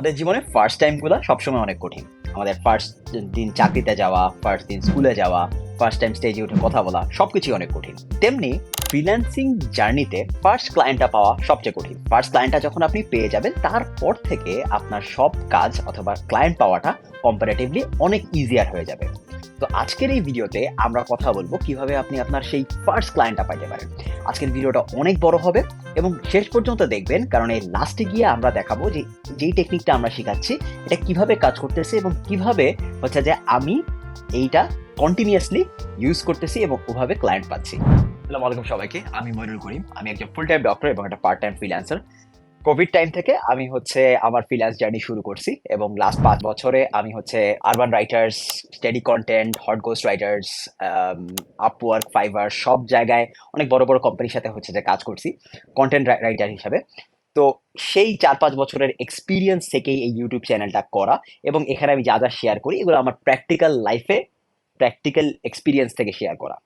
আমাদের জীবনে ফার্স্ট টাইমগুলো সবসময় অনেক কঠিন। আমাদের ফার্স্ট দিন চাকরিতে যাওয়া ফার্স্ট দিন স্কুলে যাওয়া ফার্স্ট টাইম স্টেজে উঠে কথা বলা সব কিছুই অনেক কঠিন। তেমনি ফ্রিল্যান্সিং জার্নিতে ফার্স্ট ক্লায়েন্টটা পাওয়া সবচেয়ে কঠিন। ফার্স্ট ক্লায়েন্টটা যখন আপনি পেয়ে যাবেন, তারপর থেকে আপনার সব কাজ অথবা ক্লায়েন্ট পাওয়াটা কম্পারেটিভলি অনেক ইজিয়ার হয়ে যাবে। তো আজকের এই ভিডিওতে আমরা কথা বলব কীভাবে আপনি আপনার সেই ফার্স্ট ক্লায়েন্টটা পাইতে পারেন। আজকের ভিডিওটা অনেক বড় হবে এবং শেষ পর্যন্ত দেখবেন, কারণ এই লাস্টে গিয়ে আমরা দেখাবো যে যেই টেকনিকটা আমরা শেখাচ্ছি, এটা কীভাবে কাজ করতেছে এবং কীভাবে হচ্ছে যে আমি এইটা কন্টিনিউয়াসলি ইউজ করতেছি এবং ওভাবে ক্লায়েন্ট পাচ্ছি। আসসালামু আলাইকুম সবাইকে, আমি মইনুল করিম। আমি একজন ফুল টাইম ডক্টর এবং একটা part time freelancer Covid time থেকে আমি হচ্ছে আমার ফ্রিল্যান্স জার্নি শুরু করছি এবং লাস্ট পাঁচ বছরে আমি হচ্ছে urban writers steady content hot ghost writers Upwork Fiverr সব জায়গায় অনেক বড় বড় কোম্পানির সাথে হচ্ছে যে কাজ করছি কন্টেন্ট রাইটার হিসাবে। তো সেই চার পাঁচ বছরের এক্সপিরিয়েন্স থেকেই এই ইউটিউব চ্যানেলটা করা এবং এখানে আমি যা যা শেয়ার করি এগুলো আমার প্র্যাকটিক্যাল লাইফে প্র্যাকটিক্যাল এক্সপিরিয়েন্স থেকে শেয়ার করা।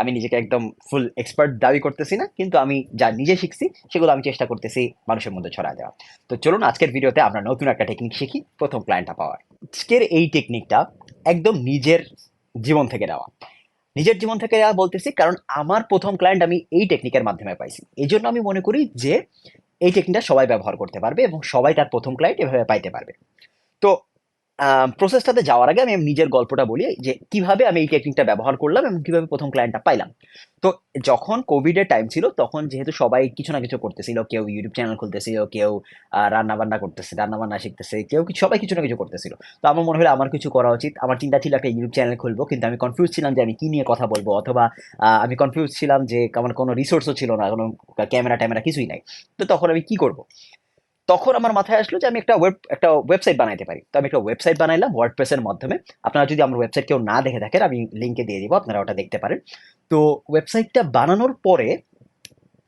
আমি নিজেকে একদম ফুল এক্সপার্ট দাবি করতেছি না, কিন্তু আমি যা নিজে শিখছি, সেগুলো আমি চেষ্টা করতেছি মানুষের মধ্যে ছড়া দেওয়া তো চলুন আজকের ভিডিওতে আমরা নতুন একটা টেকনিক শিখি, প্রথম ক্লায়েন্টটা পাওয়ার। আজকের এই টেকনিকটা একদম নিজের জীবন থেকে নেওয়া। নিজের জীবন থেকে নেওয়া বলতেছি কারণ আমার প্রথম ক্লায়েন্ট আমি এই টেকনিকের মাধ্যমে পাইছি। এই জন্য আমি মনে করি যে এই টেকনিকটা সবাই ব্যবহার করতে পারবে এবং সবাই তার প্রথম ক্লায়েন্ট এভাবে পাইতে পারবে। তো প্রসেসটাতে যাওয়ার আগে আমি নিজের গল্পটা বলি, যে কীভাবে আমি এই টেকনিকটা ব্যবহার করলাম এবং কীভাবে প্রথম ক্লায়েন্টটা পাইলাম। তো যখন কোভিডের টাইম ছিল, তখন যেহেতু সবাই কিছু না কিছু করতেছিল, কেউ ইউটিউব চ্যানেল খুলতেছিল, কেউ রান্নাবান্না করতেছে রান্নাবান্না শিখতেছে কেউ সবাই কিছু না কিছু করতেছিল। তো আমার মনে হলো আমার কিছু করা উচিত। আমার চিন্তা ছিল একটা ইউটিউব চ্যানেল খুলবো, কিন্তু আমি কনফিউজ ছিলাম যে আমি কি নিয়ে কথা বলব, অথবা আমি কনফিউজ ছিলাম যে আমার কোনো রিসোর্সও ছিল না, কোনো ক্যামেরা ট্যামেরা কিছুই নাই। তো তখন আমি কি করব? তখন আমার মাথায় আসলো যে আমি একটা ওয়েব একটা ওয়েবসাইট বানাইতে পারি। তো আমি একটা ওয়েবসাইট বানাইলাম ওয়ার্ডপ্রেসের মাধ্যমে। আপনারা যদি আমার ওয়েবসাইট কেউ না দেখে থাকেন, আমি লিঙ্কে দিয়ে দিব, আপনারা ওটা দেখতে পারেন। তো ওয়েবসাইটটা বানানোর পরে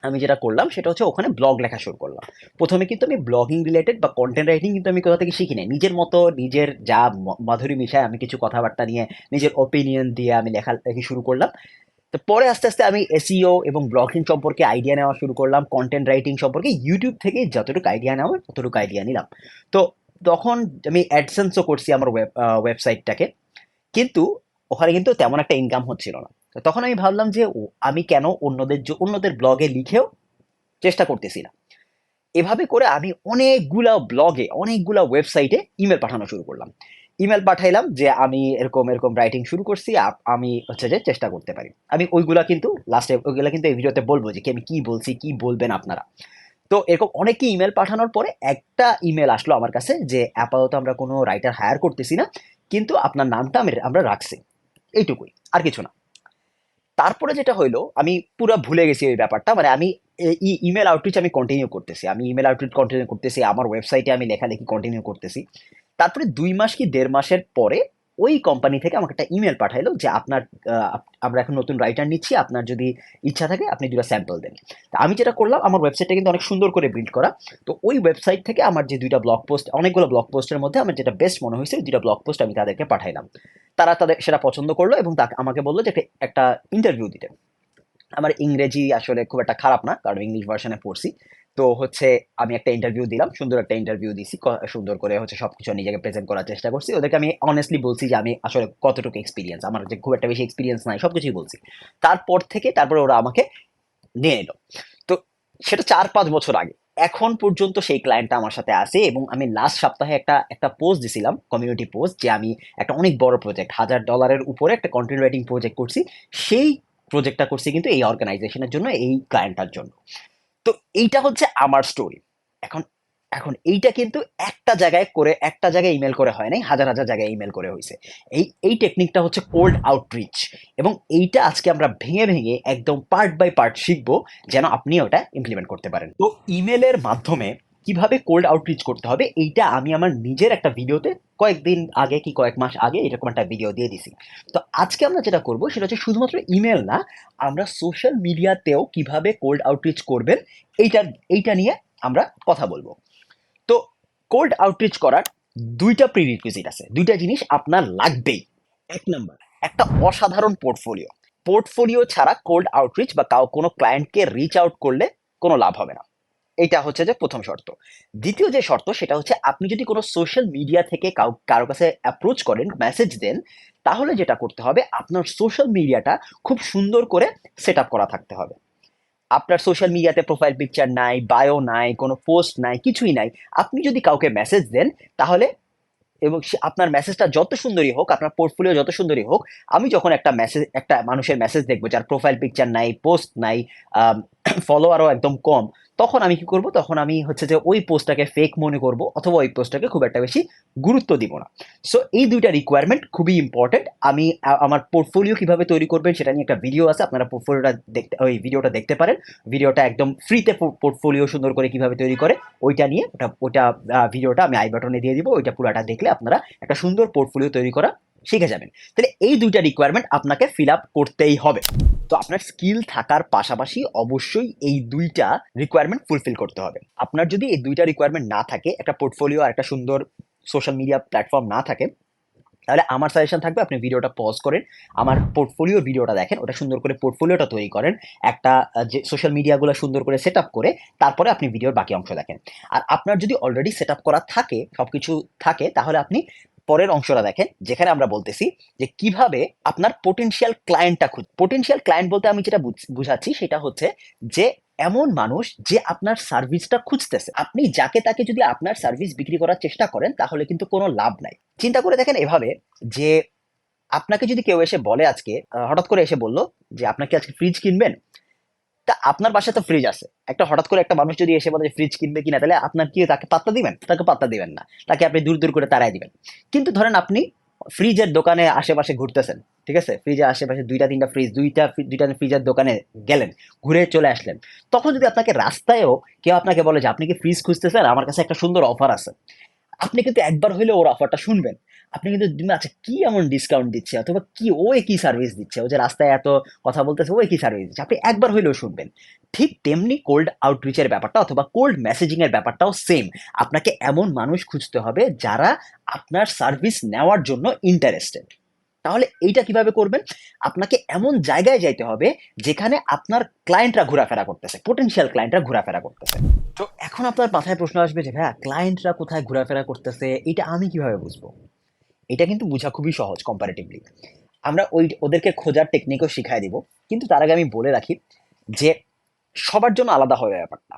আমি যেটা করলাম, সেটা হচ্ছে ওখানে ব্লগ লেখা শুরু করলাম। প্রথমে কিন্তু আমি ব্লগিং রিলেটেড বা কন্টেন্ট রাইটিং কিন্তু আমি কোথা থেকে শিখি নাই নিজের মতো নিজের যা মাধুরী মিশায় আমি কিছু কথাবার্তা নিয়ে নিজের ওপিনিয়ন দিয়ে আমি লেখা, লেখি শুরু করলাম। তো পরে আস্তে আস্তে আমি এসিও এবং ব্লগিং সম্পর্কে আইডিয়া নেওয়া শুরু করলাম কন্টেন্ট রাইটিং সম্পর্কে। ইউটিউব থেকে যতটুকু আইডিয়া নেওয়া ততটুকু আইডিয়া নিলাম। তো তখন আমি অ্যাডসেন্সও করছি আমার ওয়েব ওয়েবসাইটটাকে কিন্তু ওখানে কিন্তু তেমন একটা ইনকাম হচ্ছিল না। তো তখন আমি ভাবলাম যে আমি কেন অন্যদের অন্যদের ব্লগে লিখেও চেষ্টা করতেছি না? এভাবে করে আমি অনেকগুলা ব্লগে অনেকগুলা ওয়েবসাইটে ইমেল পাঠানো শুরু করলাম। ইমেল পাঠাইলাম যে আমি এরকম এরকম রাইটিং শুরু করছি আমি হচ্ছে যে চেষ্টা করতে পারি। আমি ওইগুলা কিন্তু লাস্টে ওইগুলা কিন্তু এই ভিডিওতে বলব যে কি আমি কি বলছি, কি বলবেন আপনারা। তো এরকম অনেকে ইমেল পাঠানোর পরে একটা ইমেল আসলো আমার কাছে যে, আপাতত আমরা কোনো রাইটার হায়ার করতেছি না, কিন্তু আপনার নামটা আমি, আমরা রাখছি। এইটুকুই, আর কিছু না। তারপরে যেটা হইল, আমি পুরো ভুলে গেছি ওই ব্যাপারটা মানে আমি এই ইমেল আউটরিচ আমি কন্টিনিউ করতেছি। আমি ইমেল আউটরিচ কন্টিনিউ করতেছি, আমার ওয়েবসাইটে আমি লেখালেখি কন্টিনিউ করতেছি। তারপরে দুই মাস কি দেড় মাসের পরে ওই কোম্পানি থেকে আমাকে একটা ইমেল পাঠাইলো যে আপনার আমরা এখন নতুন রাইটার নিচ্ছি, আপনার যদি ইচ্ছা থাকে আপনি দুটা স্যাম্পল দেন। তা আমি যেটা করলাম, আমার ওয়েবসাইটটা কিন্তু অনেক সুন্দর করে বিল্ড করা। তো ওই ওয়েবসাইট থেকে আমার যে দুইটা ব্লগ পোস্ট অনেকগুলো ব্লগ পোস্টের মধ্যে আমার যেটা বেস্ট মনে হয়েছে দুইটা ব্লগ পোস্ট আমি তাদেরকে পাঠাইলাম। তারা তাদের, সেটা পছন্দ করল এবং তাকে, আমাকে বলল যে একটা ইন্টারভিউ দিতে। আমার ইংরেজি আসলে খুব একটা খারাপ না, কারণ ইংলিশ ভার্সনে পড়ছি। তো হচ্ছে আমি একটা ইন্টারভিউ দিলাম, সুন্দর একটা ইন্টারভিউ দিছি সুন্দর করে হচ্ছে সব কিছু নিজেকে প্রেজেন্ট করার চেষ্টা করছি। ওদেরকে আমি অনেস্টলি বলছি যে আমি আসলে কতটুকু এক্সপিরিয়েন্স আমার যে খুব একটা বেশি এক্সপিরিয়েন্স নাই সব কিছুই বলছি। তারপর থেকে, তারপরে ওরা আমাকে নিয়ে এলো। তো সেটা চার পাঁচ বছর আগে। এখন পর্যন্ত সেই ক্লায়েন্টটা আমার সাথে আছে এবং আমি লাস্ট সপ্তাহে একটা একটা পোস্ট দিছিলাম কমিউনিটি পোস্ট যে আমি একটা অনেক বড় প্রজেক্ট হাজার ডলারের উপরে একটা কন্টেন্ট রাইটিং প্রজেক্ট করছি। সেই প্রজেক্টটা করছি কিন্তু এই অর্গানাইজেশনের জন্য, এই ক্লায়েন্টটার জন্য। তো এইটা হচ্ছে আমার স্টোরি এখন এখন এইটা কিন্তু একটা জায়গায় করে, একটা জায়গায় ইমেল করে হয় নাই, হাজার হাজার জায়গায় ইমেল করে হয়েছে এই এই টেকনিকটা হচ্ছে কোল্ড আউটরিচ এবং এইটা আজকে আমরা ভেঙে ভেঙে একদম পার্ট বাই পার্ট শিখব যেন আপনি ওটা ইমপ্লিমেন্ট করতে পারেন। তো ইমেলের মাধ্যমে কীভাবে কোল্ড আউটরিচ করতে হবে এইটা আমি আমার নিজের একটা ভিডিওতে কয়েকদিন আগে কি কয়েক মাস আগে এরকম একটা ভিডিও দিয়ে দিছি। তো আজকে আমরা যেটা করব সেটা হচ্ছে শুধুমাত্র ইমেল না আমরা সোশ্যাল মিডিয়াতেও কীভাবে কোল্ড আউটরিচ করবেন এইটা এইটা নিয়ে আমরা কথা বলব। তো কোল্ড আউটরিচ করার দুইটা প্রিরিকুইজিট আছে দুইটা জিনিস আপনার লাগবেই। এক নম্বর। একটা অসাধারণ পোর্টফোলিও পোর্টফোলিও ছাড়া কোল্ড আউটরিচ বা কাউ কোনো ক্লায়েন্টকে রিচ আউট করলে কোনো লাভ হবে না। এটা হচ্ছে যে প্রথম শর্ত। দ্বিতীয় যে শর্ত, সেটা হচ্ছে আপনি যদি কোনো সোশ্যাল মিডিয়া থেকে কাউ, কারও কাছে অ্যাপ্রোচ করেন মেসেজ দেন, তাহলে যেটা করতে হবে, আপনার সোশ্যাল মিডিয়াটা খুব সুন্দর করে সেট করা থাকতে হবে। আপনার সোশ্যাল মিডিয়াতে প্রোফাইল পিকচার নাই বায়ো নাই, কোনো পোস্ট নাই, কিছুই নাই, আপনি যদি কাউকে মেসেজ দেন, তাহলে এবং আপনার মেসেজটা যত সুন্দরই হোক, আপনার পোর্টফোলিও যত সুন্দরই হোক, আমি যখন একটা মেসেজ একটা মানুষের মেসেজ দেখব, যার প্রোফাইল পিকচার নাই পোস্ট নাই ফলোয়ারও একদম কম তখন আমি কি করব? তখন আমি হচ্ছে যে ওই পোস্টটাকে ফেক মনে করব অথবা ওই পোস্টটাকে খুব একটা বেশি গুরুত্ব দিব না। সো এই দুইটা রিকোয়ারমেন্ট খুবই ইম্পর্টেন্ট আমি আমার পোর্টফোলিও কীভাবে তৈরি করবেন সেটা নিয়ে একটা ভিডিও আছে, আপনারা পোর্টফোলিওটা দেখতে, ওই ভিডিওটা দেখতে পারেন। ভিডিওটা একদম ফ্রিতে পোর্টফোলিও সুন্দর করে কীভাবে তৈরি করে, ওইটা নিয়ে ওটা ওটা ভিডিওটা আমি আই বাটনে দিয়ে দিব। ওইটা পুরাটা দেখলে আপনারা একটা সুন্দর পোর্টফোলিও তৈরি করা শিখে যাবেন। তাহলে এই দুইটা রিকোয়ারমেন্ট আপনাকে ফিল আপ করতেই হবে। তো আপনার স্কিল থাকার পাশাপাশি অবশ্যই এই দুইটা রিকোয়ারমেন্ট ফুলফিল করতে হবে। আপনার যদি এই দুইটা রিকোয়ারমেন্ট না থাকে, একটা পোর্টফোলিও আর একটা সুন্দর সোশ্যাল মিডিয়া প্ল্যাটফর্ম না থাকে, তাহলে আমার সাজেশন থাকবে আপনি ভিডিওটা পজ করেন, আমার পোর্টফোলিওর ভিডিওটা দেখেন, ওটা সুন্দর করে পোর্টফোলিওটা তৈরি করেন, একটা যে সোশ্যাল মিডিয়াগুলো সুন্দর করে সেট করে, তারপরে আপনি ভিডিওর বাকি অংশ দেখেন। আর আপনার যদি অলরেডি সেট করা থাকে সব কিছু থাকে, তাহলে আপনি পরের অংশটা দেখেন, যেখানে আমরা বলতেছি যে কীভাবে আপনার পোটেনশিয়াল ক্লায়েন্টটা খুঁজ পোটেনশিয়াল ক্লায়েন্ট বলতে আমি যেটা বুঝ- বুঝাচ্ছি সেটা হচ্ছে যে এমন মানুষ যে আপনার সার্ভিসটা খুঁজতেছে। আপনি যাকে তাকে যদি আপনার সার্ভিস বিক্রি করার চেষ্টা করেন, তাহলে কিন্তু কোনো লাভ নাই। চিন্তা করে দেখেন এভাবে যে আপনাকে যদি কেউ এসে বলে আজকে হঠাৎ করে এসে বলল যে, আপনাকে আজকে ফ্রিজ কিনবেন? তা আপনার বাসায় তো ফ্রিজ আছে। একটা হঠাৎ করে একটা মানুষ যদি এসে বলে ফ্রিজ কিনবে কিনা, তাহলে আপনার কি তাকে পাত্তা দিবেন? তাকে পাত্তা দিবেন না। তাকে আপনি দূর দূর করে তাড়াই দিবেন। কিন্তু ধরেন আপনি ফ্রিজের দোকানে আশেপাশে ঘুরতেছেন, ঠিক আছে? ফ্রিজের আশেপাশে দুইটা, তিনটা ফ্রিজ দুইটা দুইটা ফ্রিজের দোকানে গেলেন, ঘুরে চলে আসলেন। তখন যদি আপনাকে রাস্তায়ও কেউ আপনাকে বলে যে, আপনি কি ফ্রিজ খুঁজতেছেন? আমার কাছে একটা সুন্দর অফার আছে। আপনি কিন্তু একবার হলেও ওর অফারটা শুনবেন। আপনি কিন্তু আচ্ছা কী এমন ডিসকাউন্ট দিচ্ছে অথবা কি ও কি সার্ভিস দিচ্ছে? ও যে রাস্তায় এত কথা বলতেছে, ও কি সার্ভিস দিচ্ছে। আপনি একবার হলেও শুনবেন। ঠিক তেমনি কোল্ড আউটরিচের ব্যাপারটা অথবা কোল্ড মেসেজিংয়ের ব্যাপারটাও সেম আপনাকে এমন মানুষ খুঁজতে হবে যারা আপনার সার্ভিস নেওয়ার জন্য ইন্টারেস্টেড তাহলে এইটা কীভাবে করবেন? আপনাকে এমন জায়গায় যাইতে হবে যেখানে আপনার ক্লায়েন্টরা ঘোরাফেরা করতেছে পোটেনশিয়াল ক্লায়েন্টরা ঘোরাফেরা করতেছে। তো এখন আপনার মাথায় প্রশ্ন আসবে যে, ভাইয়া ক্লায়েন্টরা কোথায় ঘোরাফেরা করতেছে? এটা আমি কীভাবে বুঝব? এটা কিন্তু বোঝা খুবই সহজ কম্পারেটিভলি আমরা ওই ওদেরকে খোঁজার টেকনিকও শিখাই দিব। কিন্তু তার আগে আমি বলে রাখি যে, সবার জন্য আলাদা হবে ব্যাপারটা।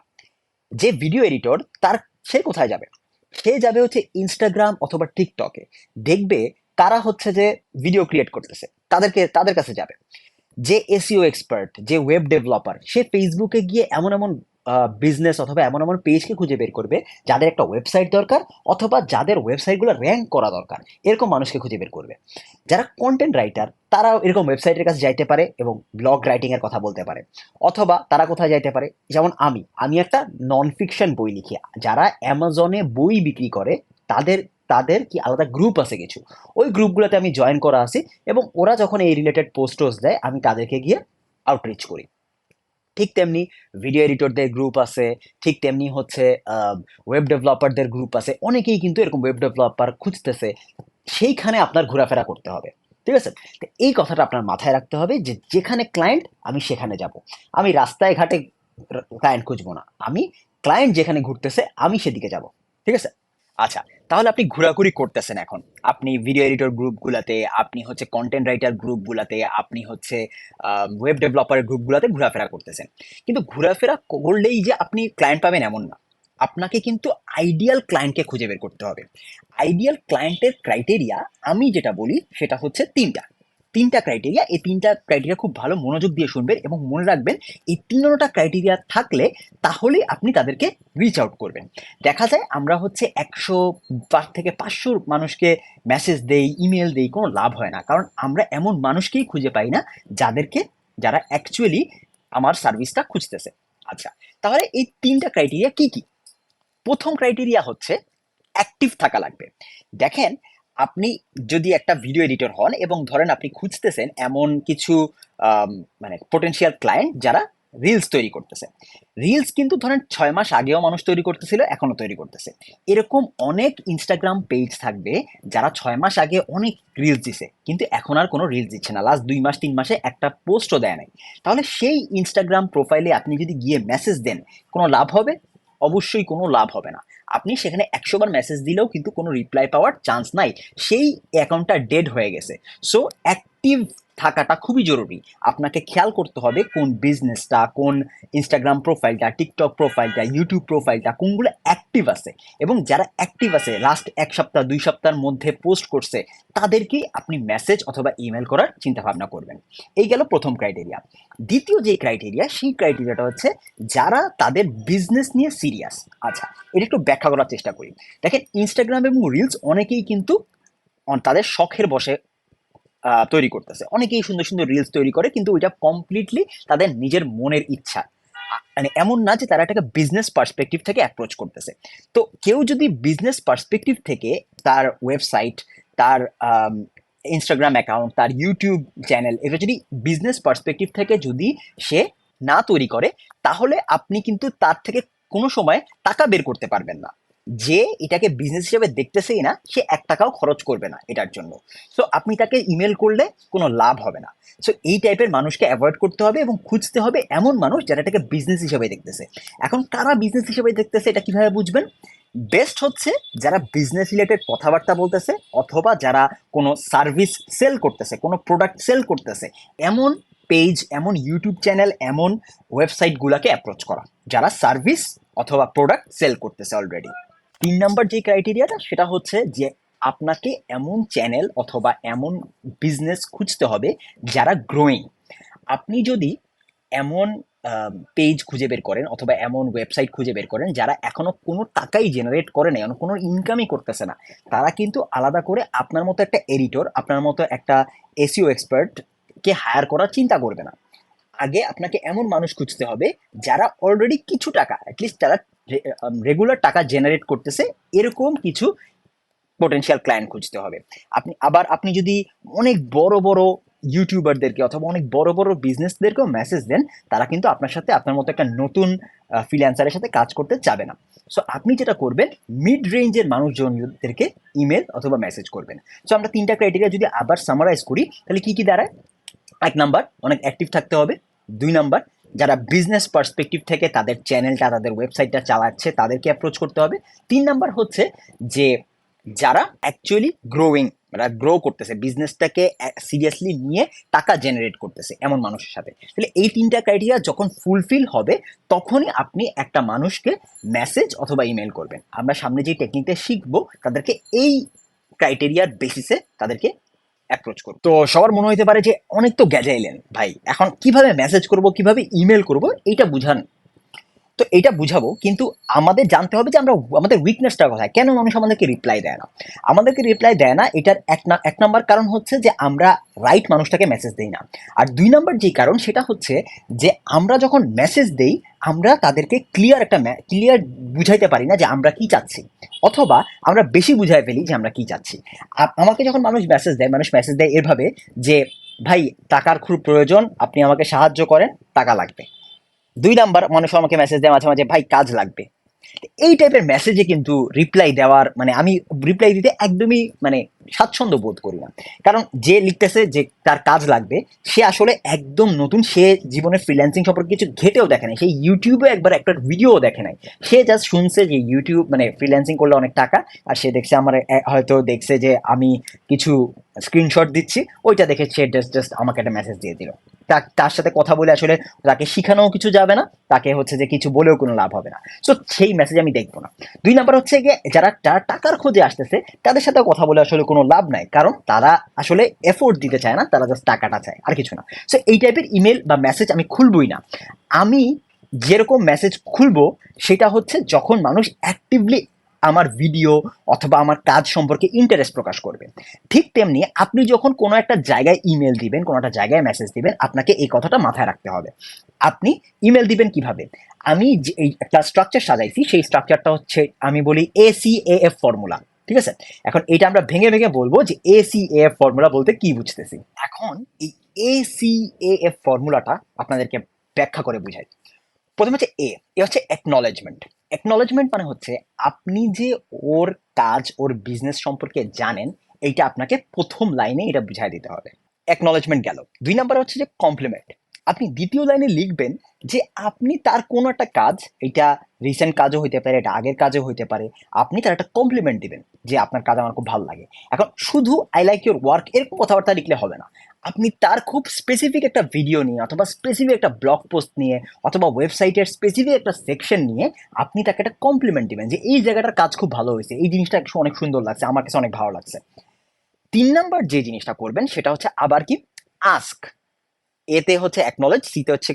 যে ভিডিও এডিটর তার সে কোথায় যাবে? সে যাবে হচ্ছে ইনস্টাগ্রাম অথবা টিকটকে দেখবে কারা হচ্ছে যে ভিডিও ক্রিয়েট করতেছে, তাদেরকে, তাদের কাছে যাবে। যে এসিও এক্সপার্ট যে ওয়েব ডেভেলপার সে ফেসবুকে গিয়ে এমন এমন বিজনেস অথবা এমন এমন পেজকে খুঁজে বের করবে, যাদের একটা ওয়েবসাইট দরকার অথবা যাদের ওয়েবসাইটগুলো র্যাঙ্ক করা দরকার, এরকম মানুষকে খুঁজে বের করবে। যারা কন্টেন্ট রাইটার তারাও এরকম ওয়েবসাইটের কাছে যাইতে পারে এবং ব্লগ রাইটিংয়ের কথা বলতে পারে। অথবা তারা কোথায় যাইতে পারে, যেমন আমি আমি একটা নন ফিকশন বই লিখি, যারা অ্যামাজনে বই বিক্রি করে, তাদের তাদের কি আলাদা গ্রুপ আছে কিছু? ওই গ্রুপগুলোতে আমি জয়েন করা আছি এবং ওরা যখন এই রিলেটেড পোস্টস দেয়, আমি তাদেরকে গিয়ে আউটরিচ করি। ঠিক তেমনি ভিডিও এডিটরদের গ্রুপ আছে, ঠিক তেমনি হচ্ছে ওয়েব ডেভেলপারদের গ্রুপ আছে, অনেকেই কিন্তু এরকম ওয়েব ডেভেলপার খুঁজতেছে, সেইখানে আপনার ঘোরাফেরা করতে হবে। ঠিক আছে? তো এই কথাটা আপনার মাথায় রাখতে হবে যে যেখানে ক্লায়েন্ট আমি সেখানে যাব। আমি রাস্তায় ঘাটে ক্লায়েন্ট খুঁজবো না। আমি ক্লায়েন্ট যেখানে ঘুরতেছে, আমি সেদিকে যাব। ঠিক আছে? আচ্ছা তাহলে আপনি ঘোরাঘুরি করতেছেন এখন। আপনি ভিডিও এডিটর গ্রুপগুলোতে আপনি হচ্ছে কন্টেন্ট রাইটার গ্রুপগুলোতে আপনি হচ্ছে ওয়েব ডেভেলপারের গ্রুপগুলোতে ঘোরাফেরা করতেছেন। কিন্তু ঘোরাফেরা করলেই যে আপনি ক্লায়েন্ট পাবেন এমন না। আপনাকে কিন্তু আইডিয়াল ক্লায়েন্টকে খুঁজে বের করতে হবে। আইডিয়াল ক্লায়েন্টের ক্রাইটেরিয়া আমি যেটা বলি, সেটা হচ্ছে তিনটা। তিনটা ক্রাইটেরিয়া এই তিনটা ক্রাইটেরিয়া খুব ভালো মনোযোগ দিয়ে শুনবেন এবং মনে রাখবেন এই তিনটা ক্রাইটেরিয়া থাকলে তাহলে আপনি তাদেরকে রিচ আউট করবেন। দেখা যায় আমরা হচ্ছে একশো পাঁচ থেকে পাঁচশো মানুষকে মেসেজ দেই ইমেল দেই, কোনো লাভ হয় না। কারণ আমরা এমন মানুষকেই খুঁজে পাই না যাদেরকে, যারা অ্যাকচুয়ালি আমার সার্ভিসটা খুঁজতেছে। আচ্ছা তাহলে এই তিনটা ক্রাইটেরিয়া কি কি? প্রথম ক্রাইটেরিয়া হচ্ছে অ্যাক্টিভ থাকা লাগবে। দেখেন আপনি যদি একটা ভিডিও এডিটর হন এবং ধরেন আপনি খুঁজতেছেন এমন কিছু মানে পোটেনশিয়াল ক্লায়েন্ট যারা রিলস তৈরি করতেছে। রিলস কিন্তু ধরেন ছয় মাস আগেও মানুষ তৈরি করতেছিল, এখনও তৈরি করতেছে। এরকম অনেক ইনস্টাগ্রাম পেজ থাকবে যারা ছয় মাস আগে অনেক রিলস দিছে, কিন্তু এখন আর কোনো রিলস দিচ্ছে না। লাস্ট দুই মাস, তিন মাসে একটা পোস্টও দেয় নাই। তাহলে সেই ইনস্টাগ্রাম প্রোফাইলে আপনি যদি গিয়ে মেসেজ দেন, কোনো লাভ হবে? অবশ্যই কোনো লাভ হবে না। আপনি সেখানে একশো বার মেসেজ দিলেও কিন্তু কোনো রিপ্লাই পাওয়ার চান্স নাই। সেই অ্যাকাউন্টটা ডেড হয়ে গেছে। সো অ্যাক্টিভ থাকাটা খুবই জরুরি। আপনাকে খেয়াল করতে হবে কোন বিজনেসটা কোন ইনস্টাগ্রাম প্রোফাইলটা টিকটক প্রোফাইলটা ইউটিউব প্রোফাইলটা কোনগুলো অ্যাক্টিভ আছে। এবং যারা অ্যাক্টিভ আছে লাস্ট এক সপ্তাহ, দুই সপ্তাহের মধ্যে পোস্ট করছে, তাদেরকেই আপনি মেসেজ অথবা ইমেল করার চিন্তা ভাবনা করবেন। এই গেল প্রথম ক্রাইটেরিয়া দ্বিতীয় যে ক্রাইটেরিয়া সেই ক্রাইটেরিয়াটা হচ্ছে যারা তাদের বিজনেস নিয়ে সিরিয়াস আচ্ছা এটা একটু ব্যাখ্যা করার চেষ্টা করি। দেখেন ইনস্টাগ্রাম এবং রিলস অনেকেই কিন্তু, তাদের শখের বসে তৈরি করতেছে। অনেকেই সুন্দর সুন্দর রিলস তৈরি করে, কিন্তু ওইটা কমপ্লিটলি তাদের নিজের মনের ইচ্ছা। মানে এমন না যে তারা এটাকে বিজনেস পার্সপেক্টিভ থেকে অ্যাপ্রোচ করতেছে। তো কেউ যদি বিজনেস পার্সপেক্টিভ থেকে তার ওয়েবসাইট তার ইনস্টাগ্রাম অ্যাকাউন্ট তার ইউটিউব চ্যানেল এটা যদি বিজনেস পার্সপেক্টিভ থেকে যদি সে না তৈরি করে, তাহলে আপনি কিন্তু তার থেকে কোনো সময় টাকা বের করতে পারবেন না। যে এটাকে বিজনেস হিসেবে দেখতেছেই না, সে এক টাকাও খরচ করবে না এটার জন্য। সো আপনি তাকে ইমেল করলে কোনো লাভ হবে না। সো এই টাইপের মানুষকে অ্যাভয়েড করতে হবে এবং খুঁজতে হবে এমন মানুষ যারা এটাকে বিজনেস হিসেবে দেখতেছে। এখন কারা বিজনেস হিসেবে দেখতেছে এটা কীভাবে বুঝবেন? বেস্ট হচ্ছে যারা বিজনেস রিলেটেড কথাবার্তা বলতেছে অথবা যারা কোনো সার্ভিস সেল করতেছে, কোনো প্রোডাক্ট সেল করতেছে। এমন পেজ এমন ইউটিউব চ্যানেল এমন ওয়েবসাইটগুলোকে অ্যাপ্রোচ করা, যারা সার্ভিস অথবা প্রোডাক্ট সেল করতেছে অলরেডি তিন নম্বর যে ক্রাইটেরিয়াটা সেটা হচ্ছে যে আপনাকে এমন চ্যানেল অথবা এমন বিজনেস খুঁজতে হবে যারা গ্রোয়িং আপনি যদি এমন পেজ খুঁজে বের করেন অথবা এমন ওয়েবসাইট খুঁজে বের করেন যারা এখনও কোনো টাকাই জেনারেট করে নাই কোনো ইনকামই করতেছে না, তারা কিন্তু আলাদা করে আপনার মতো একটা এডিটর আপনার মতো একটা এসিও এক্সপার্টকে হায়ার করার চিন্তা করবে না। আগে আপনাকে এমন মানুষ খুঁজতে হবে যারা অলরেডি কিছু টাকা অ্যাটলিস্ট তারা রেগুলার টাকা জেনারেট করতেছে, এরকম কিছু পোটেনশিয়াল ক্লায়েন্ট খুঁজতে হবে। আপনি আবার আপনি যদি অনেক বড় বড় ইউটিউবারদেরকে অথবা অনেক বড় বড় বিজনেসদেরকেও মেসেজ দেন, তারা কিন্তু আপনার সাথে আপনার মতো একটা নতুন ফ্রিল্যান্সারের সাথে কাজ করতে চাবে না। সো আপনি যেটা করবেন মিড রেঞ্জের মানুষজনদেরকে ইমেল অথবা মেসেজ করবেন। সো আমরা তিনটা ক্রাইটেরিয়া যদি আবার সামারাইজ করি, তাহলে কী কী দাঁড়ায়? এক নাম্বার অনেক অ্যাক্টিভ থাকতে হবে। দুই নাম্বার যারা বিজনেস পার্সপেক্টিভ থেকে তাদের চ্যানেলটা তাদের ওয়েবসাইটটা চালাচ্ছে, তাদেরকে অ্যাপ্রোচ করতে হবে। তিন নাম্বার হচ্ছে যে, যারা অ্যাকচুয়ালি গ্রোয়িং যারা গ্রো করতেছে বিজনেসটাকে সিরিয়াসলি নিয়ে টাকা জেনারেট করতেছে, এমন মানুষের সাথে। তাহলে এই তিনটা ক্রাইটেরিয়া যখন ফুলফিল হবে, তখনই আপনি একটা মানুষকে মেসেজ অথবা ইমেল করবেন। আমরা সামনে যে টেকনিকটা শিখব, তাদেরকে এই ক্রাইটেরিয়ার বেসিসে তাদেরকে অ্যাপ্রোচ করব। তো সবার মনে হইতে পারে যে অনেক তো গ্যাজাইলেন। ভাই, এখন কীভাবে মেসেজ করব, কীভাবে ইমেল করব এটা বুঝান। তো এটা বুঝাবো, কিন্তু আমাদের জানতে হবে যে আমরা আমাদের উইকনেসটা কোথায়। কেন মানুষ আমাদেরকে রিপ্লাই দেয় না? আমাদেরকে রিপ্লাই দেয় না, এটার এক না, এক নম্বর কারণ হচ্ছে যে আমরা রাইট মানুষটাকে মেসেজ দেই না। আর দুই নম্বর যে কারণ, সেটা হচ্ছে যে আমরা যখন মেসেজ দেই, আমরা তাদেরকে ক্লিয়ার একটা ক্লিয়ার বুঝাইতে পারি না যে আমরা কি চাচ্ছি। অথবা আমরা বেশি বুঝাই ফেলি যে আমরা কি চাচ্ছি। আমাকে যখন মানুষ মেসেজ দেয়, মানুষ মেসেজ দেয় এভাবে যে, ভাই, টাকার খুব প্রয়োজন, আপনি আমাকে সাহায্য করেন, টাকা লাগবে। দুই নাম্বার মানুষ আমাকে মেসেজ দেয় মাঝে মাঝে, ভাই, কাজ লাগবে। এই টাইপের মেসেজে কিন্তু রিপ্লাই দেওয়ার মানে আমি রিপ্লাই দিতে একদমই মানে স্বাচ্ছন্দ্য বোধ করি না। কারণ যে লিখতেছে যে তার কাজ লাগবে, সে আসলে একদম নতুন, সে জীবনে ফ্রিল্যান্সিং সম্পর্কে কিছু ঘেটেও দেখে নাই। সেই ইউটিউবে একবার একটা ভিডিও দেখে নাই। সে জাস্ট শুনছে যে ইউটিউব মানে ফ্রিল্যান্সিং করলে অনেক টাকা, আর সে দেখছে আমার হয়তো দেখছে যে আমি কিছু স্ক্রিনশট দিচ্ছি, ওইটা দেখে সে জাস্ট জাস্ট আমাকে একটা মেসেজ দিয়ে দিল। তা- তার সাথে কথা বলে আসলে তাকে শিখানোও কিছু যাবে না, তাকে হচ্ছে যে কিছু বলেও কোনো লাভ হবে না। সো সেই মেসেজ আমি দেখব না। দুই নাম্বার হচ্ছে গিয়ে, যারা টাকার খোঁজে আসতেছে, তাদের সাথে কথা বলে আসলে কোনো লাভ নাই, কারণ তারা আসলে এফোর্ট দিতে চায় না, তারা জাস্ট টাকাটা চায়, আর কিছু না। সো এই টাইপের ইমেল বা মেসেজ আমি খুলবই না। আমি যেরকম মেসেজ খুলবো, সেটা হচ্ছে যখন মানুষ অ্যাক্টিভলি আমার ভিডিও অথবা আমার কাজ সম্পর্কে ইন্টারেস্ট প্রকাশ করবে। ঠিক তেমনি আপনি যখন কোনো একটা জায়গায় ইমেল দিবেন, কোনো একটা জায়গায় মেসেজ দিবেন, আপনাকে এই কথাটা মাথায় রাখতে হবে। আপনি ইমেল দিবেন কীভাবে? আমি যে একটা স্ট্রাকচার সাজাইছি, সেই স্ট্রাকচারটা হচ্ছে, আমি বলি A C A F formula ঠিক আছে? এখন এটা আমরা ভেঙে ভেঙে বলব যে এসিএএফ ফর্মুলা বলতে কি বুঝতেছি? এখন এই এসিএএফ ফর্মুলাটা আপনাদেরকে ব্যাখ্যা করে বুঝাই। প্রথমে হচ্ছে এ এ হচ্ছে অ্যাকনলেজমেন্ট অ্যাকনলেজমেন্ট মানে হচ্ছে আপনি যে ওর কাজ, ওর বিজনেস সম্পর্কে জানেন, এইটা আপনাকে প্রথম লাইনে এটা বুঝাই দিতে হবে। অ্যাকনলেজমেন্ট গেল। দুই নাম্বার হচ্ছে যে কমপ্লিমেন্ট আপনি দ্বিতীয় লাইনে লিখবেন যে আপনি তার কোনো একটা কাজ, এটা রিসেন্ট কাজও হইতে পারে, এটা আগের কাজও হইতে পারে, আপনি তার একটা কমপ্লিমেন্ট দিবেন যে আপনার কাজ আমার খুব ভালো লাগে। এখন শুধু আই লাইক ইউর ওয়ার্ক এরকম কথাবার্তা লিখলে হবে না। আপনি তার খুব স্পেসিফিক একটা ভিডিও নিয়ে অথবা স্পেসিফিক একটা ব্লগ পোস্ট নিয়ে অথবা ওয়েবসাইটের স্পেসিফিক একটা সেকশন নিয়ে আপনি তাকে একটা কমপ্লিমেন্ট দিবেন যে এই জায়গাটার কাজ খুব ভালো হয়েছে, এই জিনিসটা অনেক সুন্দর লাগছে, আমার কাছে অনেক ভালো লাগছে। তিন নাম্বার যে জিনিসটা করবেন সেটা হচ্ছে আবার কি? আস্ক এতে হচ্ছে অ্যাকনলেজ সিতে হচ্ছে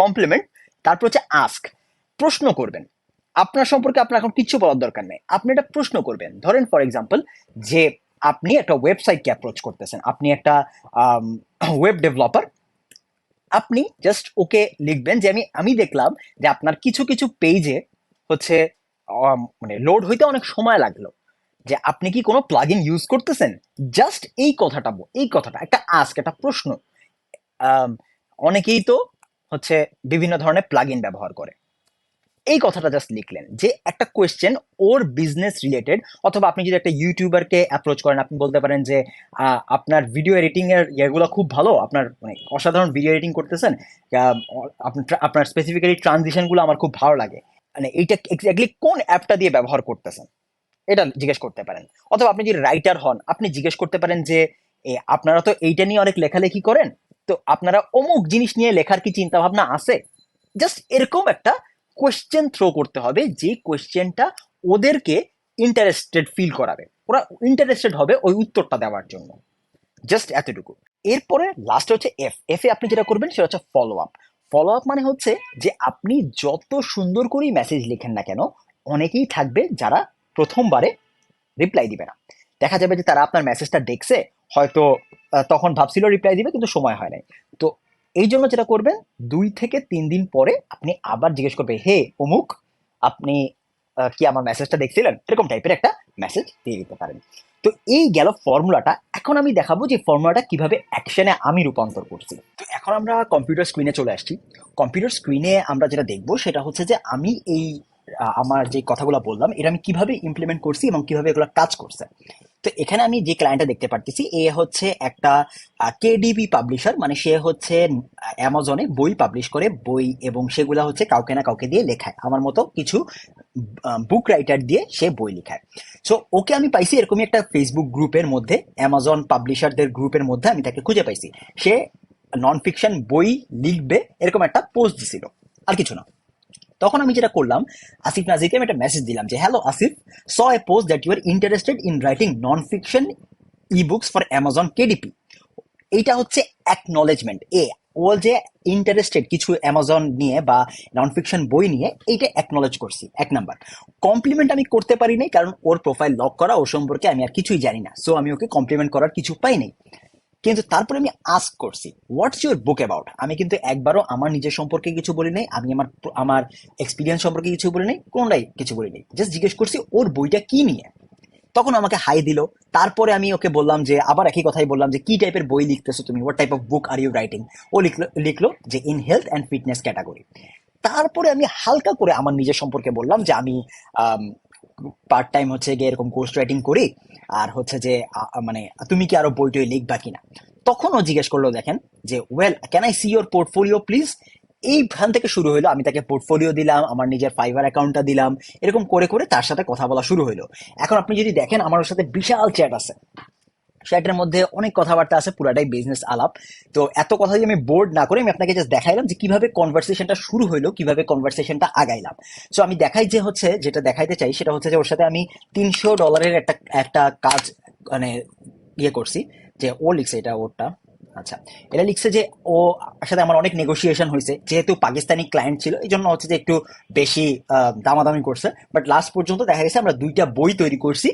কমপ্লিমেন্ট তারপর হচ্ছে আস্ক প্রশ্ন করবেন। আপনার সম্পর্কে আপনার এখন কিচ্ছু বলার দরকার নেই। আপনি একটা প্রশ্ন করবেন। ধরেন ফর এক্সাম্পল যে আপনি একটা ওয়েবসাইটকে অ্যাপ্রোচ করতেছেন। আপনি একটা ওয়েব ডেভেলপার আপনি জাস্ট ওকে লিখবেন যে, আমি আমি দেখলাম যে আপনার কিছু কিছু পেজে হচ্ছে মানে লোড হইতে অনেক সময় লাগল। যে আপনি কি কোনো প্লাগিন ইউজ করতেছেন? জাস্ট এই কথাটা এই কথাটা, একটা আস্ক একটা প্রশ্ন। অনেকেই তো হচ্ছে বিভিন্ন ধরনের প্লাগ ইন ব্যবহার করে। এই কথাটা জাস্ট লিখলেন যে, একটা কোয়েশ্চেন ওর বিজনেস রিলেটেড অথবা আপনি যদি একটা ইউটিউবারকে অ্যাপ্রোচ করেন, আপনি বলতে পারেন যে আপনার ভিডিও এডিটিংয়ের ইয়েগুলো খুব ভালো, আপনার মানে অসাধারণ ভিডিও এডিটিং করতেছেন আপনার স্পেসিফিক্যালি ট্রানজিশনগুলো আমার খুব ভালো লাগে। মানে এইটা এক্স্যাক্টলি কোন অ্যাপটা দিয়ে ব্যবহার করতেছেন? এটা জিজ্ঞেস করতে পারেন। অথবা আপনি যদি রাইটার হন, আপনি জিজ্ঞেস করতে পারেন যে আপনারা তো এইটা নিয়ে অনেক লেখালেখি করেন? তো আপনারা অমুক জিনিস নিয়ে লেখার কি চিন্তা ভাবনা আছে? জাস্ট এরকম একটা কোয়েশ্চেন থ্রো করতে হবে, যে কোয়েশ্চেনটা ওদেরকে ইন্টারেস্টেড ফিল করাবে। ওরা ইন্টারেস্টেড হবে ওই উত্তরটা দেওয়ার জন্য। জাস্ট এতটুকু। এরপরে লাস্ট হচ্ছে এফ এফ এ আপনি যেটা করবেন সেটা হচ্ছে ফলো আপ ফলো আপ মানে হচ্ছে যে আপনি যত সুন্দর করেই মেসেজ লেখেন না কেন, অনেকেই থাকবে যারা প্রথমবারে রিপ্লাই দিবে না। দেখা যাবে যে তারা আপনার মেসেজটা দেখছে হয়তো তখন ভাবছিল রিপ্লাই দিবে, কিন্তু সময় হয় নাই। তো এই জন্য যেটা করবেন, দুই থেকে তিন দিন পরে আপনি আবার জিজ্ঞেস করবে, হে, অমুক, আপনি কি আমার মেসেজটা দেখছিলেন? এরকম টাইপের একটা মেসেজ দিয়ে দিতে পারেন। তো এই গেল ফর্মুলাটা এখন আমি দেখাবো যে ফর্মুলাটা কীভাবে অ্যাকশনে আমি রূপান্তর করছি। তো এখন আমরা কম্পিউটার স্ক্রিনে চলে আসছি। কম্পিউটার স্ক্রিনে আমরা যেটা দেখব, সেটা হচ্ছে যে আমি এই আমার যে কথাগুলো বললাম এটা আমি কীভাবে ইমপ্লিমেন্ট করছি এবং কীভাবে এগুলো কাজ করছে। তো এখানে আমি যে ক্লায়েন্টটা দেখতে পারতেছি, এ হচ্ছে একটা কেডিপি পাবলিশার মানে সে হচ্ছে অ্যামাজনে বই পাবলিশ করে, বই এবং সেগুলা হচ্ছে কাউকে না কাউকে দিয়ে লেখায়। আমার মতো কিছু বুক রাইটার দিয়ে সে বই লেখায়। সো ওকে আমি পাইছি এরকমই একটা ফেসবুক গ্রুপের মধ্যে অ্যামাজন পাবলিশারদের গ্রুপের মধ্যে আমি তাকে খুঁজে পাইছি। সে নন ফিকশন বই লিখবে, এরকম একটা পোস্ট দিছিল। আর কিছু না। তখন আমি যেটা করলাম, আসিফ নাজিরকে আমি একটা মেসেজ দিলাম যে hello Asif saw a post that you are interested in writing non fiction ebooks for Amazon KDP এইটা হচ্ছে অ্যাকনলেজমেন্ট এ ও যে ইন্টারেস্টেড কিছু অ্যামাজন নিয়ে বা নন ফিকশন বই নিয়ে, এইটা অ্যাকনলেজ করছি, এক নাম্বার। কমপ্লিমেন্ট আমি করতে পারি নাই, কারণ ওর প্রোফাইল লক করা ও সম্পর্কে আমি আর কিছুই জানি না সো আমি ওকে কমপ্লিমেন্ট করার কিছু পাই নাই। কিন্তু তারপরে আমি আস্ক করছি হোয়াটস ইউর বুক অ্যাবাউট আমি কিন্তু একবারও আমার নিজের সম্পর্কে কিছু বলি নাই, আমি আমার আমার এক্সপিরিয়েন্স সম্পর্কে কিছু বলি নাই, কোনটাই কিছু বলি নাই। জাস্ট জিজ্ঞেস করছি, ওর বইটা কি নিয়ে? তখন আমাকে হাই দিল, তারপরে আমি ওকে বললাম যে, আবার একই কথাই বললাম যে, কি টাইপের বই লিখতেছো তুমি? What type of book are you writing ও লিখলো লিখলো যে in health and fitness category তারপরে আমি হালকা করে আমার নিজের সম্পর্কে বললাম যে, আমি পার্ট টাইম হচ্ছে গিয়ে এরকম কোর্স রাইটিং করি আর হচ্ছে যে মানে তুমি কি আরও বই টই লিখবা কিনা? তখন ও জিজ্ঞেস করল, দেখেন, যে well can I see your portfolio please এইখান থেকে শুরু হলো আমি তাকে পোর্টফোলিও দিলাম, আমার নিজের ফাইবার অ্যাকাউন্টটা দিলাম, এরকম করে করে তার সাথে কথা বলা শুরু হলো এখন আপনি যদি দেখেন, আমার সাথে বিশাল চ্যাট আছে। চ্যাটের মধ্যে অনেক কথাবার্তা আছে, পুরাটাই বিজনেস আলাপ। তো এত কথা দিয়ে আমি বোর্ড না করে, আমি আপনাকে জাস্ট দেখাইলাম যে কীভাবে কনভার্সেশনটা শুরু হলো কীভাবে কনভার্সেশনটা আগাইলাম। সো আমি দেখাই যে হচ্ছে, যেটা দেখাইতে চাই, সেটা হচ্ছে যে ওর সাথে আমি তিনশো ডলারের একটা একটা কাজ মানে ইয়ে করছি, যে ও লিখছে এটা ওরটা। আচ্ছা এটা লিখছে যে ও সাথে আমার অনেক নেগোসিয়েশন হয়েছে যেহেতু পাকিস্তানি ক্লায়েন্ট ছিল এই জন্য হচ্ছে যে একটু বেশি দামাদামি করছে। বাট লাস্ট পর্যন্ত দেখা গেছে আমরা দুইটা বই তৈরি করছি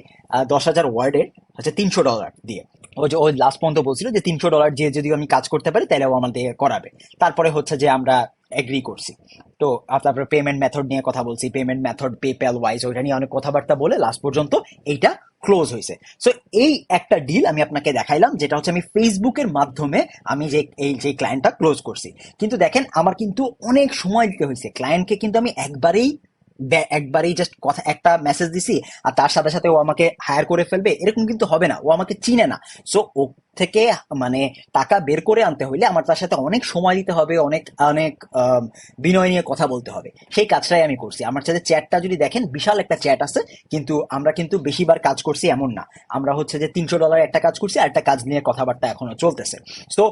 দশ হাজার ওয়ার্ডের হচ্ছে তিনশো ডলার দিয়ে। ও যে, ও লাস্ট পর্যন্ত বলছিল যে তিনশো ডলার দিয়ে যদি আমি কাজ করতে পারি, তাহলে ও আমাদের করাবে। তারপরে হচ্ছে যে আমরা এগ্রি করছি। তো তারপরে পেমেন্ট মেথড নিয়ে কথা বলছি। পেমেন্ট মেথড পেপ্যাল ওয়াইজ ওইটা নিয়ে অনেক কথাবার্তা বলে লাস্ট পর্যন্ত এইটা ক্লোজ হয়েছে। সো এই একটা ডিল আমি আপনাকে দেখাইলাম, যেটা হচ্ছে আমি ফেসবুকের মাধ্যমে আমি যে, এই যে ক্লায়েন্টটা ক্লোজ করছি। কিন্তু দেখেন, আমার কিন্তু অনেক সময় দিতে হয়েছে। ক্লায়েন্টকে কিন্তু আমি একবারেই একবারেই জাস্ট কথা, একটা মেসেজ দিছি, আর তার সাথে সাথে ও আমাকে হায়ার করে ফেলবে, এরকম কিন্তু হবে না। ও আমাকে চিনে না। সো ও থেকে মানে টাকা বের করে আনতে হইলে আমার তার সাথে অনেক সময় দিতে হবে, অনেক অনেক বিনয় নিয়ে কথা বলতে হবে। সেই কাজটাই আমি করছি। আমার সাথে চ্যাটটা যদি দেখেন, বিশাল একটা চ্যাট আছে, কিন্তু আমরা কিন্তু বেশিবার কাজ করছি এমন না। আমরা হচ্ছে যে তিনশো ডলার একটা কাজ করছি, আর একটা কাজ নিয়ে কথাবার্তা এখনও চলতেছে। তো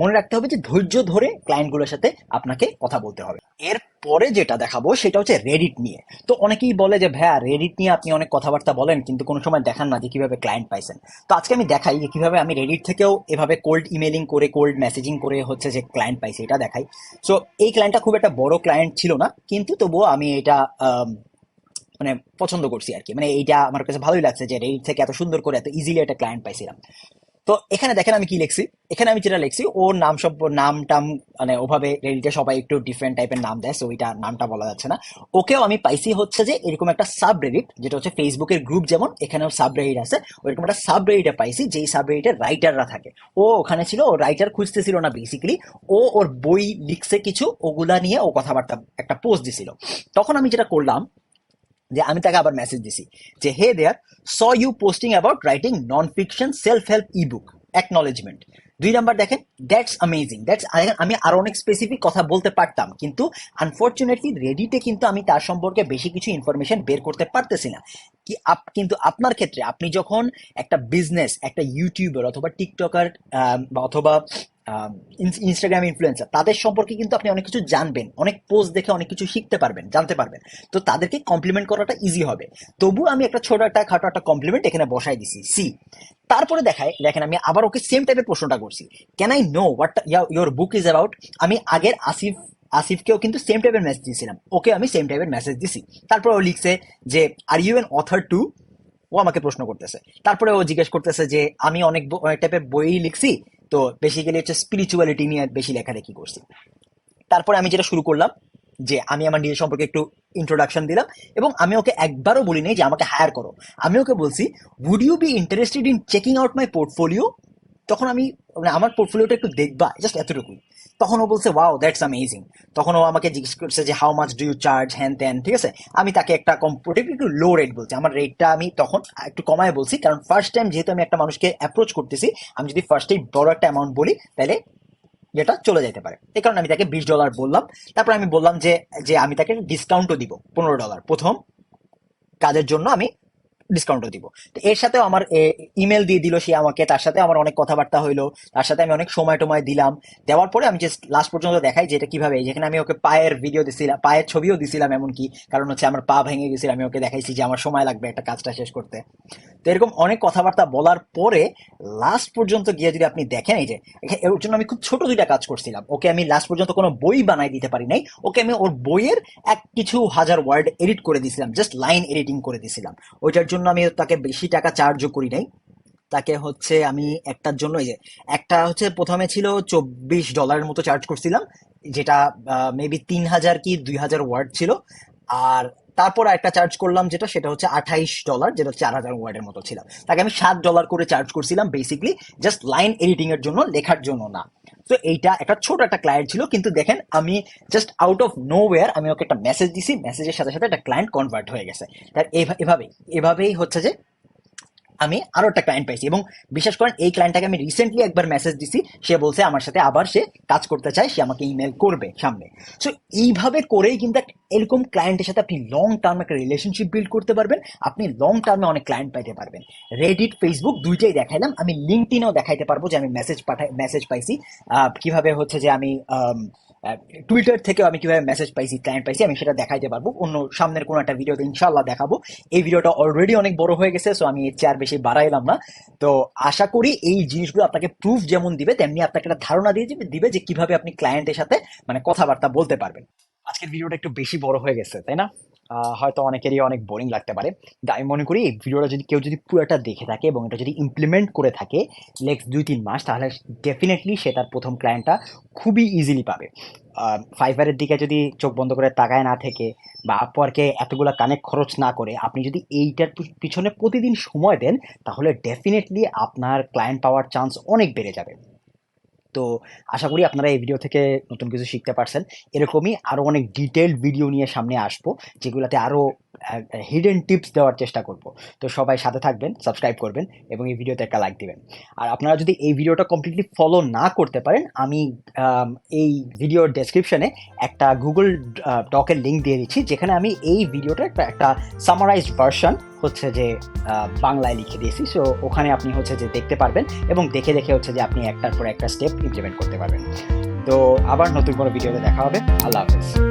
মনে রাখতে হবে যে ধৈর্য ধরে ক্লায়েন্টগুলোর সাথে আপনাকে কথা বলতে হবে। এর পরে যেটা দেখাবো সেটা হচ্ছে রেডিট নিয়ে। তো অনেকেই বলে যে, ভাইয়া রেডিট নিয়ে আপনি অনেক কথাবার্তা বলেন, কিন্তু কোনো সময় দেখান না যে কীভাবে ক্লায়েন্ট পাইছেন। তো আজকে আমি দেখাই যে কীভাবে আমি রেডিট থেকেও এভাবে কোল্ড ইমেলিং করে কোল্ড মেসেজিং করে হচ্ছে যে ক্লায়েন্ট পাইছি, এটা দেখাই। সো এই ক্লায়েন্টটা খুব একটা বড় ক্লায়েন্ট ছিল না, কিন্তু তবুও আমি এটা মানে পছন্দ করছি আর কি। মানে এইটা আমার কাছে ভালোই লাগছে যে রেডিট থেকে এত সুন্দর করে, এত ইজিলি একটা ক্লায়েন্ট পাইছিলাম। তো এখানে দেখেন আমি কি লিখছি? এখানে আমি যেটা লিখছি, ওর নাম সব, নাম টাম মানে ওভাবে রেডিটে সবাই একটু ডিফারেন্ট টাইপের নাম দেয় সো ওইটা নামটা বলা যাচ্ছে না। ওকেও আমি পাইছি হচ্ছে যে এরকম একটা সাব রেডিট যেটা হচ্ছে ফেসবুকের গ্রুপ যেমন, এখানেও সাব রেডিট আছে, ওইরকম একটা সাব রেডিটে পাইছি, যেই সাব রেডিটে রাইটাররা থাকে। ও ওখানে ছিল, ও রাইটার খুঁজতেছিল না বেসিক্যালি ও ওর বই লিখছে কিছু, ওগুলা নিয়ে ও কথাবার্তা, একটা পোস্ট দিছিল। তখন আমি যেটা করলাম যে আমি তাকে আবার মেসেজ দিছি যে, hey there saw you posting about writing non fiction self help ebook acknowledgement দুই নাম্বার দেখেন দ্যাটস অ্যামেজিং দ্যাটস আমি আরও অনেক স্পেসিফিক কথা বলতে পারতাম, কিন্তু আনফর্চুনেটলি রেডিটে কিন্তু আমি তার সম্পর্কে বেশি কিছু ইনফরমেশন বের করতে পারতেছি না। কি আপ, কিন্তু আপনার ক্ষেত্রে আপনি যখন একটা বিজনেস একটা ইউটিউবার অথবা টিকটকার বা অথবা ইনস্টাগ্রাম ইনফ্লুয়েন্সার তাদের সম্পর্কে কিন্তু আপনি অনেক কিছু জানবেন, অনেক পোস্ট দেখে অনেক কিছু শিখতে পারবেন, জানতে পারবেন। তো তাদেরকে কমপ্লিমেন্ট করাটা ইজি হবে। তবু আমি একটা ছোট একটা খাটো একটা কমপ্লিমেন্ট এখানে বসাই দিছি। সি তারপরে দেখায়, দেখেন আমি আবার ওকে সেম টাইপের প্রশ্নটা করছি। Can I know what your book is about আমি আগের আসিফ, আসিফকেও কিন্তু সেম টাইপের মেসেজ দিয়েছিলাম ওকে আমি সেম টাইপের মেসেজ দিছি। তারপরে ও লিখছে যে are you an author too ও আমাকে প্রশ্ন করতেছে। তারপরে ও জিজ্ঞেস করতেছে যে, আমি অনেক অনেক টাইপের বই লিখছি? তো বেসিক্যালি হচ্ছে স্পিরিচুয়ালিটি নিয়ে বেশি লেখালেখি করছি। তারপরে আমি যেটা শুরু করলাম, যে আমি আমার নিজের সম্পর্কে একটু ইন্ট্রোডাকশন দিলাম এবং আমি ওকে একবারও বলি নাই যে আমাকে হায়ার করো। আমি ওকে বলছি would you be interested in checking out my portfolio তখন আমি মানে আমার পোর্টফোলিওটা একটু দেখবা জাস্ট এতটুকুই। তখন ও বলছে ওয়াও দ্যাটস অ্যামেজিং তখন ও আমাকে জিজ্ঞেস করছে যে how much do you charge হ্যান ত্যান, ঠিক আছে? আমি তাকে একটা কম্পোর্টিভ একটু লো রেট বলছি। আমার রেটটা আমি তখন একটু কমায় বলছি, কারণ ফার্স্ট টাইম যেহেতু আমি একটা মানুষকে অ্যাপ্রোচ করতেছি, আমি যদি ফার্স্টেই বড় একটা অ্যামাউন্ট বলি, তাহলে যেটা চলে যেতে পারে। এই কারণে আমি তাকে বিশ ডলার বললাম। তারপর আমি বললাম যে যে আমি তাকে ডিসকাউন্টও দিব, পনেরো ডলার প্রথম কাজের জন্য আমি ডিসকাউন্টও দিব। তো এর সাথেও আমার ইমেল দিয়ে দিল সে আমাকে, তার সাথে আমার অনেক কথাবার্তা হইল, তার সাথে আমি অনেক সময় টময় দিলাম। দেওয়ার পরে আমি জাস্ট লাস্ট পর্যন্ত দেখাই যে এটা কীভাবে যেখানে আমি ওকে পায়ের ভিডিও দিছিলাম, পায়ের ছবিও দিছিলাম এমনকি, কারণ হচ্ছে আমার পা ভেঙে গেছিল, আমি ওকে দেখাইছি যে আমার সময় লাগবে একটা কাজটা শেষ করতে। তো এরকম অনেক কথাবার্তা বলার পরে লাস্ট পর্যন্ত গিয়ে যদি আপনি দেখেন, এই যে, এর জন্য আমি খুব ছোট দুইটা কাজ করছিলাম। ওকে আমি লাস্ট পর্যন্ত কোনো বই বানাই দিতে পারি নাই, ওকে আমি ওর বইয়ের এক কিছু হাজার ওয়ার্ড এডিট করে দিয়েছিলাম জাস্ট লাইন এডিটিং করে দিয়েছিলাম ওইটার জন্য আমি তাকে বেশি টাকা চার্জও করি নাই। তাকে হচ্ছে আমি একটার জন্য এই যে, একটা হচ্ছে প্রথমে ছিল চব্বিশ ডলারের মতো চার্জ করছিলাম, যেটা মেবি তিন হাজার কি দুই হাজার ওয়ার্ড ছিল। আর তারপর একটা চার্জ করলাম যেটা, সেটা হচ্ছে আঠাইশ ডলার যেটা চার হাজার ওয়ার্ডের মতো ছিল। তাকে আমি সাত ডলার করে চার্জ করছিলাম বেসিকলি জাস্ট লাইন এডিটিং এর জন্য, লেখার জন্য না। তো এইটা একটা ছোট একটা ক্লায়েন্ট ছিল, কিন্তু দেখেন আমি just out of nowhere আমি ওকে একটা মেসেজ দিছি মেসেজের সাথে সাথে একটা ক্লায়েন্ট কনভার্ট হয়ে গেছে। তার এভাবে এভাবেই এভাবেই হচ্ছে যে আমি আরও একটা ক্লায়েন্ট পাইছি এবং বিশেষ করেন, এই ক্লায়েন্টটাকে আমি রিসেন্টলি একবার মেসেজ দিছি, সে বলছে আমার সাথে আবার সে কাজ করতে চায়, সে আমাকে ইমেল করবে সামনে। সো এইভাবে করেই কিন্তু এরকম ক্লায়েন্টের সাথে আপনি লং টার্ম একটা রিলেশনশিপ বিল্ড করতে পারবেন, আপনি লং টার্মে অনেক ক্লায়েন্ট পাইতে পারবেন। রেডিট ফেসবুক দুইটাই দেখাইলাম, আমি লিঙ্কটিনেও দেখাইতে পারব যে আমি মেসেজ পাঠাই মেসেজ পাইছি। কীভাবে হচ্ছে যে আমি টুইটার থেকেও আমি কীভাবে মেসেজ পাইছি ক্লায়েন্ট পাইছি, আমি সেটা দেখাইতে পারব। অন্য সামনের কোনো একটা ভিডিওতে ইনশাল্লাহ দেখাবো। এই ভিডিওটা অলরেডি অনেক বড় হয়ে গেছে সো আমি এর চেয়ে আর বেশি বাড়াইলাম না। তো আশা করি এই জিনিসগুলো আপনাকে প্রুফ যেমন দিবে, তেমনি আপনাকে একটা ধারণা দিয়ে দিবে দিবে যে কীভাবে আপনি ক্লায়েন্টের সাথে মানে কথাবার্তা বলতে পারবেন। আজকের ভিডিওটা একটু বেশি বড় হয়ে গেছে, তাই না? হয়তো অনেকেরই অনেক বোরিং লাগতে পারে, কিন্তু আমি মনে করি এই ভিডিওটা যদি কেউ যদি পুরোটা দেখে থাকে এবং এটা যদি ইমপ্লিমেন্ট করে থাকে নেক্সট দুই তিন মাস, তাহলে ডেফিনেটলি সে তার প্রথম ক্লায়েন্টটা খুবই ইজিলি পাবে। ফাইবারের দিকে যদি চোখ বন্ধ করে তাকায় না থেকে বা আপওয়ার্কে এতগুলো কানেক্ট খরচ না করে, আপনি যদি এইটার পিছনে প্রতিদিন সময় দেন, তাহলে ডেফিনেটলি আপনার ক্লায়েন্ট পাওয়ার চান্স অনেক বেড়ে যাবে। তো আশা করি আপনারা এই ভিডিও থেকে নতুন কিছু শিখতে পারছেন। এরকমই আরও অনেক ডিটেল ভিডিও নিয়ে সামনে আসব, যেগুলোতে আরও হিডেন টিপস দেওয়ার চেষ্টা করব। তো সবাই সাথে থাকবেন সাবস্ক্রাইব করবেন এবং এই ভিডিওতে একটা লাইক দিবেন। আর আপনারা যদি এই ভিডিওটা কমপ্লিটলি ফলো না করতে পারেন, আমি এই ভিডিওর ডেসক্রিপশনে একটা গুগল ডকের লিঙ্ক দিয়ে দিচ্ছি, যেখানে আমি এই ভিডিওটা একটা একটা সামারাইজড ভার্সন হচ্ছে যে বাংলায় লিখে দিয়েছি। সো ওখানে আপনি হচ্ছে যে দেখতে পারবেন এবং দেখে দেখে হচ্ছে যে আপনি একটার পর একটা স্টেপ ইমপ্লিমেন্ট করতে পারবেন। তো আবার নতুন কোনো ভিডিওতে দেখা হবে। আল্লাহ হাফেজ।